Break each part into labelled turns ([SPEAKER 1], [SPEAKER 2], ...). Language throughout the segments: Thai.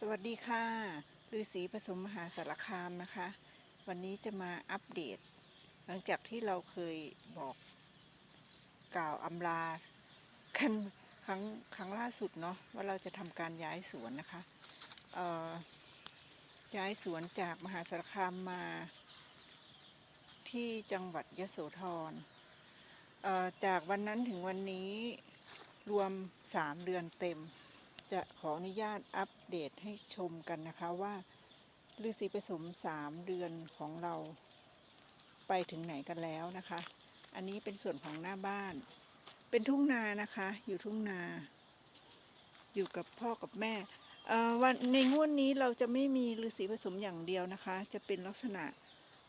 [SPEAKER 1] สวัสดีค่ะฤาษีผสมมหาสารคามนะคะ วันนี้จะมาอัปเดต หลังจากที่เราเคยบอกกล่าวอำลากันครั้งครั้งล่าสุดเนาะว่าเราจะทำการย้ายสวนนะคะเอ่อย้ายสวนจากมหาสารคามมา ที่จังหวัดยโสธรเอ่อจากวันนั้นถึงวันนี้รวมสามเดือนเต็ม จะขออนุญาตอัปเดตให้ชมกันนะคะว่าฤาษีผสมสามเดือนของเรา ไปถึงไหนกันแล้วนะคะ อันนี้เป็นส่วนของหน้าบ้าน เป็นทุ่งนานะคะ อยู่ทุ่งนา อยู่กับพ่อกับแม่วันในงวดนี้เราจะไม่มีฤาษีผสมอย่างเดียวนะคะ จะเป็นลักษณะ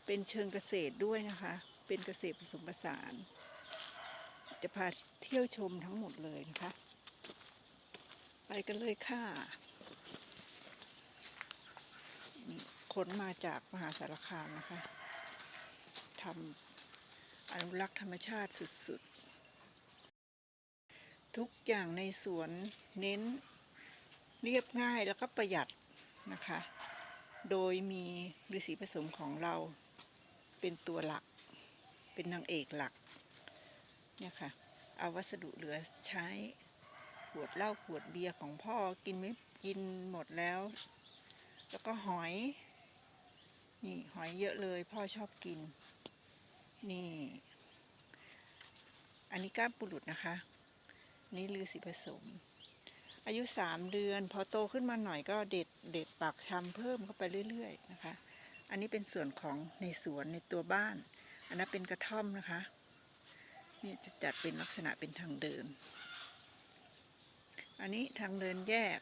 [SPEAKER 1] เป็นเชิงเกษตรด้วยนะคะ เป็นเกษตรผสมผสาน จะพาเที่ยวชมทั้งหมดเลยนะคะ ไปกันเลยค่ะ ขนมาจากมหาสารคามนะคะทำอนุรักษ์ธรรมชาติสุดๆ ทุกอย่างในสวนเน้นเรียบง่ายแล้วก็ประหยัดนะคะ โดยมีฤาษีผสมของเราเป็นตัวหลัก เป็นนางเอกหลักเนี่ยค่ะ เอาวัสดุเหลือใช้ วดเหล้าขวดเบียร์ของพ่อกินไม่กินหมดแล้ว แล้วก็หอย นี่หอยเยอะเลย พ่อชอบกิน นี่ อันนี้ก้ามปุรุษนะคะ นี่ลือสีผสม อายุสามเดือน พอโตขึ้นมาหน่อยก็เด็ดเด็ดปากชำเพิ่มเข้าไปเรื่อยๆนะคะ อันนี้เป็นส่วนของในสวนในตัวบ้าน อันนั้นเป็นกระท่อมนะคะนี่จะจัดเป็นลักษณะเป็นทางเดิน อันนี้ทางเดินแยก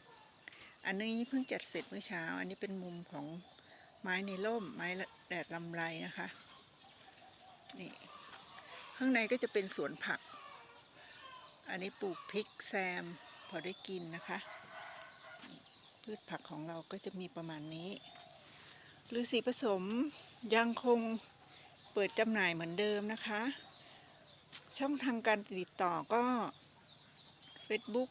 [SPEAKER 1] อันนี้เพิ่งจัดเสร็จเมื่อเช้า อันนี้เป็นมุมของไม้ในร่ม ไม้แดดลำไรนะคะ นี่ ข้างในก็จะเป็นสวนผัก อันนี้ปลูกพริกแซมพอได้กินนะคะ พืชผักของเราก็จะมีประมาณนี้ฤาษีผสมยังคงเปิดจำหน่ายเหมือนเดิมนะคะ ช่องทางการติดต่อก็ Facebook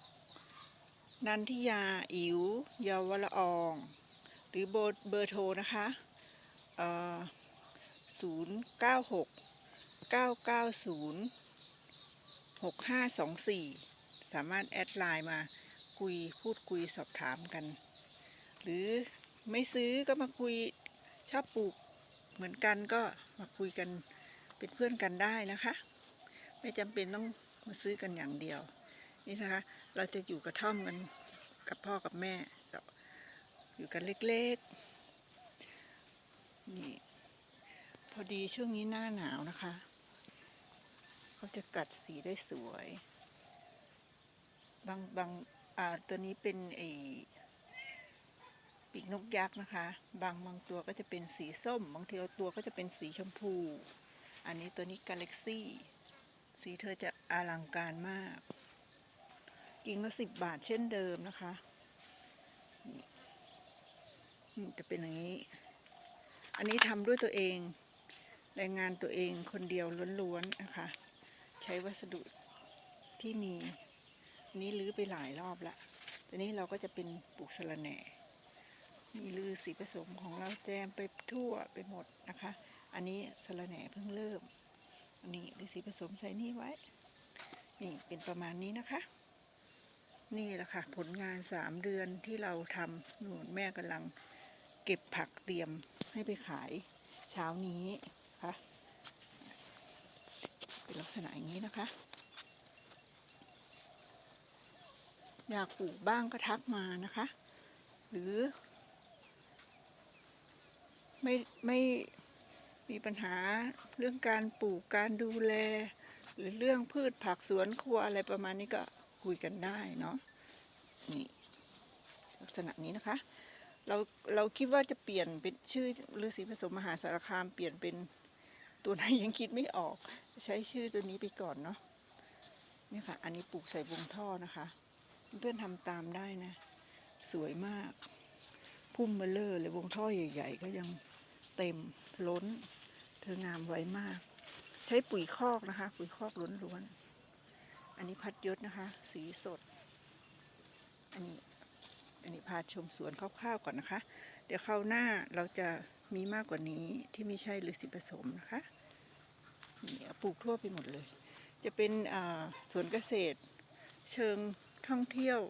[SPEAKER 1] นันทิยา อิ๋วเยาวละออง หรือเบอร์โทรนะคะศูนย์เก้าหกเก้าเก้าศูนย์หกห้าสองสี่สามารถแอดไลน์มาคุยพูดคุยสอบถามกัน หรือไม่ซื้อก็มาคุยชอบปลูกเหมือนกันก็มาคุยกันเป็นเพื่อนกันได้นะคะ ไม่จำเป็นต้องมาซื้อกันอย่างเดียว นี่นะคะ เราจะอยู่กระท่อมกันกับพ่อกับแม่ อยู่กันเล็กๆ นี่ พอดีช่วงนี้หน้าหนาวนะคะ เขาจะกัดสีได้สวย บางบางอ่าตัวนี้เป็นไอปีกนกยักษ์นะคะ บางบางตัวก็จะเป็นสีส้ม บางทีตัวก็จะเป็นสีชมพู อันนี้ตัวนี้กาแล็กซี่ สีเธอจะอลังการมาก กิ่งละสิบบาทเช่นเดิมนะคะนี่จะเป็นอย่างนี้ อันนี้ทำด้วยตัวเอง แรงงานตัวเองคนเดียวล้วนๆนะคะ ใช้วัสดุที่มีนนี้ลื้อไปหลายรอบละตอนนี้เราก็จะเป็นปลูกสะระแหน่ มีลือสีผสมของเราแจมไปทั่วไปหมดนะคะ อันนี้สะระแหน่เพิ่งเริ่ม อันนี้ลือสีผสมใส่นี่ไว้ นี่เป็นประมาณนี้นะคะ นี่แหละค่ะ ผลงานสามเดือนที่เราทำหนูแม่กำลังเก็บผักเตรียมให้ไปขายเช้านี้ค่ะเป็นลักษณะอย่างนี้นะคะ อยากปลูกบ้างก็ทักมานะคะ หรือ ไม่ไม่มีปัญหาเรื่องการปลูกการดูแล หรือเรื่องพืชผักสวนครัวอะไรประมาณนี้ก็ คุยกันได้เนาะนี่ลักษณะนี้นะคะ เราเราคิดว่าจะเปลี่ยนเป็นชื่อฤาษีผสมมหาสารคามเปลี่ยนเป็นตัวไหนยังคิดไม่ออก ใช้ชื่อตัวนี้ไปก่อนเนาะนี่ค่ะ อันนี้ปลูกใส่วงท่อนะคะ เพื่อนทำตามได้นะ สวยมาก พุ่มเบลเลอร์เลยวงท่อใหญ่ ๆ ก็ยังเต็มล้น เธองามไว้มาก ใช้ปุ๋ยคอกนะคะ ปุ๋ยคอกล้วนๆ อันนี้พัดยศนะคะ สีสด อันนี้ อันนี้พาชมสวนคร่าวๆก่อนนะคะ เดี๋ยวคราวหน้าเราจะมีมากกว่านี้ที่ไม่ใช่ฤาษีผสมนะคะนี่ปลูกทั่วไปหมดเลย จะเป็นสวนเกษตร เชิงท่องเที่ยว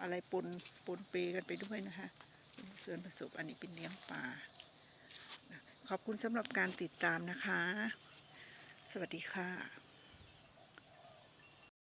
[SPEAKER 1] อะไรปนปนเปกันไปด้วยนะคะสวนผสมอันนี้เป็นเลี้ยงปลาขอบคุณสำหรับการติดตามนะคะ สวัสดีค่ะ